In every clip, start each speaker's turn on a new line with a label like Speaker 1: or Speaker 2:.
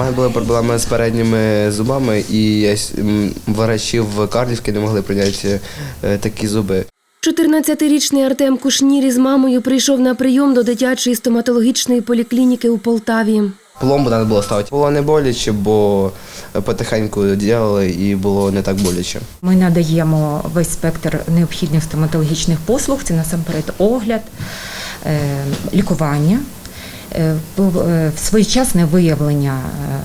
Speaker 1: Мене були проблеми з передніми зубами, і я с- врачі в Карлівській не могли прийняти е, такі зуби.
Speaker 2: 14-річний Артем Кушнір із мамою прийшов на прийом до дитячої стоматологічної поліклініки у Полтаві.
Speaker 1: Пломбу треба було ставити. Було не боляче, бо потихеньку робили і було не так боляче.
Speaker 3: Ми надаємо весь спектр необхідних стоматологічних послуг. Це насамперед огляд, е, лікування, своєчасне виявлення е,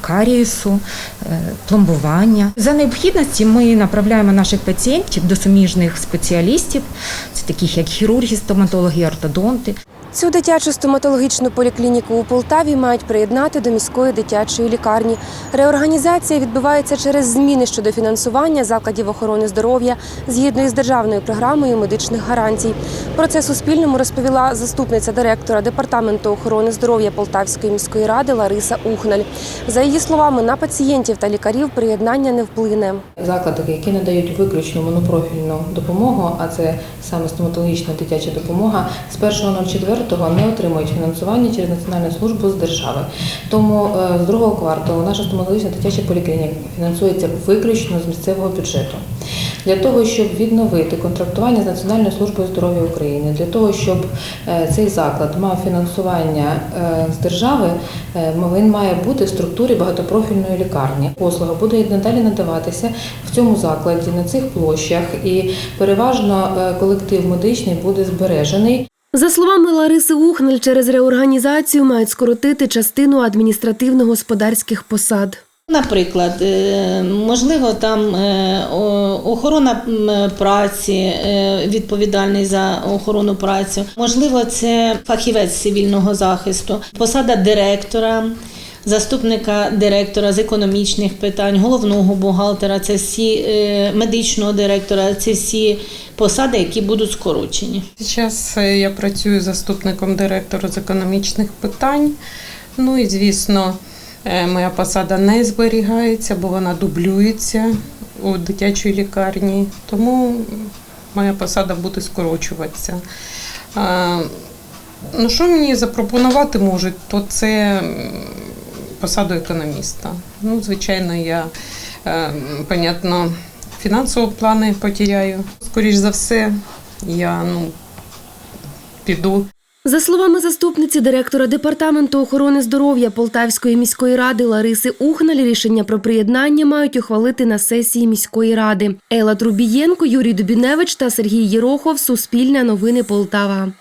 Speaker 3: карієсу, е, пломбування. За необхідності ми направляємо наших пацієнтів до суміжних спеціалістів, таких як хірурги, стоматологи, ортодонти.
Speaker 2: Цю дитячу стоматологічну поліклініку у Полтаві мають приєднати до міської дитячої лікарні. Реорганізація відбувається через зміни щодо фінансування закладів охорони здоров'я згідно із державною програмою медичних гарантій. Про це Суспільному розповіла заступниця директора департаменту охорони здоров'я Полтавської міської ради Лариса Ухналь. За її словами, на пацієнтів та лікарів приєднання не вплине.
Speaker 4: Заклади, які надають виключно монопрофільну допомогу, а це саме стоматологічна дитяча допомога, з 1.04 не отримують фінансування через Національну службу з держави. Тому е, з другого кварталу наша стоматологічна дитяча поліклініка фінансується виключно з місцевого бюджету. Для того, щоб відновити контрактування з Національною службою здоров'я України, для того, щоб е, цей заклад мав фінансування е, з держави, він має бути в структурі багатопрофільної лікарні. Послуга буде надалі надаватися в цьому закладі на цих площах, і переважно колектив медичний буде збережений.
Speaker 2: За словами Лариси Ухнель, через реорганізацію мають скоротити частину адміністративно-господарських посад.
Speaker 5: Наприклад, е, можливо, там е, охорона праці, е, відповідальний за охорону праці. Можливо, це фахівець цивільного захисту, посада директора, заступника директора з економічних питань, головного бухгалтера, це всі медичного директора, це всі посади, які будуть скорочені.
Speaker 6: Зараз е, я працюю заступником директора з економічних питань. Ну і звісно, е, моя посада не зберігається, бо вона дублюється у дитячій лікарні, тому моя посада буде скорочуватися. Е, Ну, що мені запропонувати можуть, то це посаду економіста. Ну, звичайно, я, е, понятно, фінансові плани потеряю. Скоріш за все, я ну, піду
Speaker 2: За словами заступниці директора департаменту охорони здоров'я Полтавської міської ради Лариси Ухналь, рішення про приєднання мають ухвалити на сесії міської ради. Ела Трубієнко, Юрій Дубіневич та Сергій Єрохов. Суспільне новини Полтава.